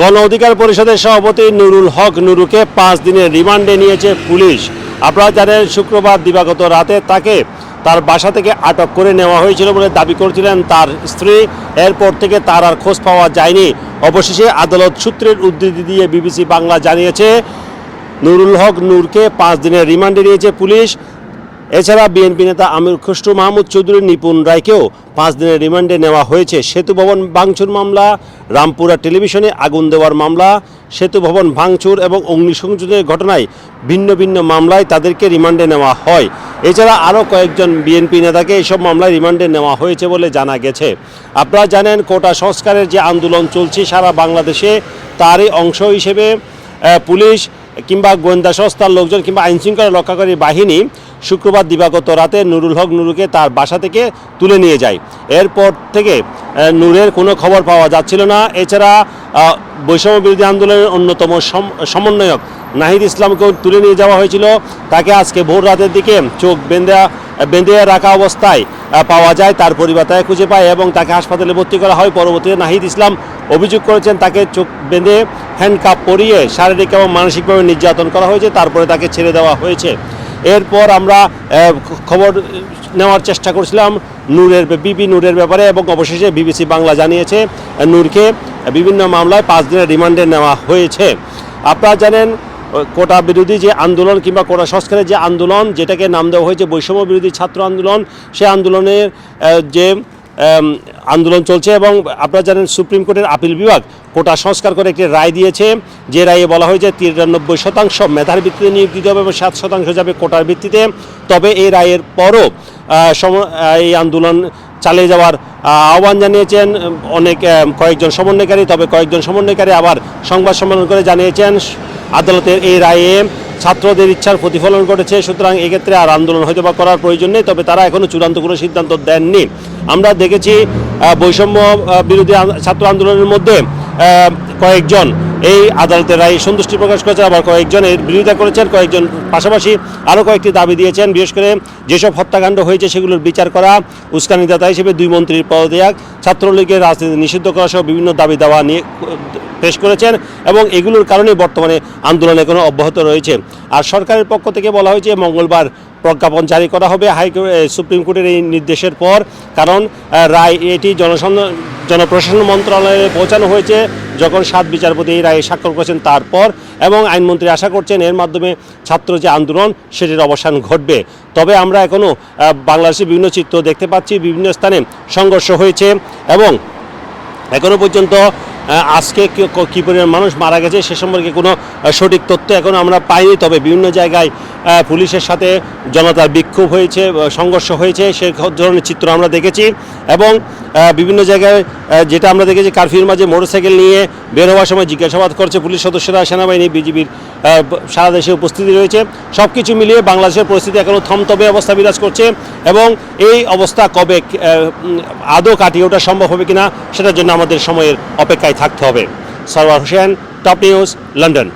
গণ অধিকার পরিষদের সভাপতি নুরুল হক নুরুকে পাঁচ দিনের রিমান্ডে নিয়েছে পুলিশ। আপনারা জানেন শুক্রবার দিবাগত রাতে তাকে তার বাসা থেকে আটক করে নেওয়া হয়েছিল বলে দাবি করছিলেন তার স্ত্রী। এরপর থেকে তার আর খোঁজ পাওয়া যায়নি। অবশেষে আদালত সূত্রের উদ্ধৃতি দিয়ে বিবিসি বাংলা জানিয়েছে, নুরুল হক নূরকে পাঁচ দিনের রিমান্ডে নিয়েছে পুলিশ। এছাড়া বিএনপি নেতা আমির খুসরু মাহমুদ চৌধুরী নিপুণ রায়কেও পাঁচ দিনের রিমান্ডে নেওয়া হয়েছে। সেতু ভবন ভাঙচুর মামলা, রামপুরা টেলিভিশনে আগুন দেওয়ার মামলা, সেতু ভবন ভাঙচুর এবং অগ্নিসংযোগের ঘটনায় ভিন্ন ভিন্ন মামলায় তাদেরকে রিমান্ডে নেওয়া হয়। এছাড়া আরও কয়েকজন বিএনপি নেতাকে এইসব মামলায় রিমান্ডে নেওয়া হয়েছে বলে জানা গেছে। আপনারা জানেন, কোটা সংস্কারের যে আন্দোলন চলছে সারা বাংলাদেশে, তারই অংশ হিসেবে পুলিশ কিংবা গোয়েন্দা সংস্থার লোকজন কিংবা আইনশৃঙ্খলা রক্ষাকারী বাহিনী শুক্রবার দিবাগত রাতে নুরুল হক নুরুকে তার বাসা থেকে তুলে নিয়ে যায়। এরপর থেকে নূরের কোনো খবর পাওয়া যাচ্ছিল না। এছাড়া বৈষম্য বিরোধী আন্দোলনের অন্যতম সমন্বয়ক নাহিদ ইসলামকেও তুলে নিয়ে যাওয়া হয়েছিল। তাকে আজকে ভোর রাতের দিকে চোখ বেঁধে বেঁধে রাখা অবস্থায় পাওয়া যায়। তার পরিবার তাকে খুঁজে পায় এবং তাকে হাসপাতালে ভর্তি করা হয়। পরবর্তীতে নাহিদ ইসলাম অভিযোগ করেছেন, তাকে চোখ বেঁধে হ্যান্ডকাপ পরিয়ে শারীরিক এবং মানসিকভাবে নির্যাতন করা হয়েছে। তারপরে তাকে ছেড়ে দেওয়া হয়েছে। এরপর আমরা খবর নেওয়ার চেষ্টা করছিলাম নূরের বিবি নূরের ব্যাপারে এবং অবশেষে বিবিসি বাংলা জানিয়েছে নূরকে বিভিন্ন মামলায় পাঁচ দিনের রিমান্ডে নেওয়া হয়েছে। আপনারা জানেন কোটা বিরোধী যে আন্দোলন কিংবা কোটা সংস্কারের যে আন্দোলন, যেটাকে নাম দেওয়া হয়েছে বৈষম্য বিরোধী ছাত্র আন্দোলন, সে আন্দোলনের যে আন্দোলন চলছে এবং আপনারা জানেন সুপ্রিম কোর্টের আপিল বিভাগ কোটা সংস্কার করে একটি রায় দিয়েছে। যে রায়ে বলা হয়েছে তিরানব্বই শতাংশ মেধার ভিত্তিতে নিয়োগ দিতে হবে এবং সাত শতাংশ যাবে কোটার ভিত্তিতে। তবে এই রায়ের পরও সম- এই আন্দোলন চালিয়ে যাওয়ার আহ্বান জানিয়েছেন। অনেক কয়েকজন সমন্বয়কারী, তবে কয়েকজন সমন্বয়কারী আবার সংবাদ সম্মেলন করে জানিয়েছেন আদালতের এই রায়ে। ছাত্রদের ইচ্ছার প্রতিফলন ঘটেছে, সুতরাং এক্ষেত্রে আর আন্দোলন হয়তো বা করার প্রয়োজন নেই, তবে তারা এখনও চূড়ান্ত কোনো সিদ্ধান্ত দেননি। আমরা দেখেছি বৈষম্য বিরোধী ছাত্র আন্দোলনের মধ্যে কয়েকজন এই আদালতের রায়ে সন্তুষ্টি প্রকাশ করেছেন, আবার কয়েকজন এর বিরোধিতা করেছেন, কয়েকজন পাশাপাশি আরও কয়েকটি দাবি দিয়েছেন, বিশেষ করে যেসব হত্যাকাণ্ড হয়েছে সেগুলোর বিচার করা উস্কানিদাতা হিসেবে দুই মন্ত্রীর পদত্যাগ, ছাত্রলীগের রাজনীতি নিষিদ্ধ করা সহ বিভিন্ন দাবি দাওয়া নিয়ে পেশ করেছেন এবং এগুলোর কারণে বর্তমানে আন্দোলন এখনও অব্যাহত রয়েছে। আর সরকারের পক্ষ থেকে বলা হয়েছে, মঙ্গলবার প্রজ্ঞাপন জারি করা হবে হাইকোর্ট সুপ্রিম কোর্টের এই নির্দেশের পর। কারণ রায় এটি জনসন জনপ্রশাসন মন্ত্রণালয়ে পৌঁছানো হয়েছে যখন সাত বিচারপতি এই রায়ে স্বাক্ষর করেছেন তারপর এবং আইনমন্ত্রী আশা করছেন এর মাধ্যমে ছাত্র যে আন্দোলন, সেটির অবসান ঘটবে। তবে আমরা এখনও বাংলাদেশের বিভিন্ন চিত্র দেখতে পাচ্ছি, বিভিন্ন স্থানে সংঘর্ষ হয়েছে এবং এখনও পর্যন্ত আজকে কী পরিমাণ মানুষ মারা গেছে সে সম্পর্কে কোনো সঠিক তথ্য এখন আমরা পাইনি, তবে বিভিন্ন জায়গায় পুলিশের সাথে জনতার বিক্ষোভ হয়েছে সংঘর্ষ হয়েছে, সে ধরনের চিত্র আমরা দেখেছি এবং বিভিন্ন জায়গায় যেটা আমরা দেখেছি কারফিউর মাঝে মোটরসাইকেল নিয়ে বের হওয়ার সময় জিজ্ঞাসাবাদ করছে পুলিশ সদস্যরা, সেনাবাহিনী, বিজিবির সারা দেশে উপস্থিতি রয়েছে। সব কিছু মিলিয়ে বাংলাদেশের পরিস্থিতি এখনও থমথমে অবস্থা বিরাজ করছে এবং এই অবস্থা কবে আদৌ কাটিয়ে ওঠা সম্ভব হবে কিনা, সেটার জন্য আমাদের সময়ের অপেক্ষায় থাকতে হবে। Sarwar Hossain, top news, London.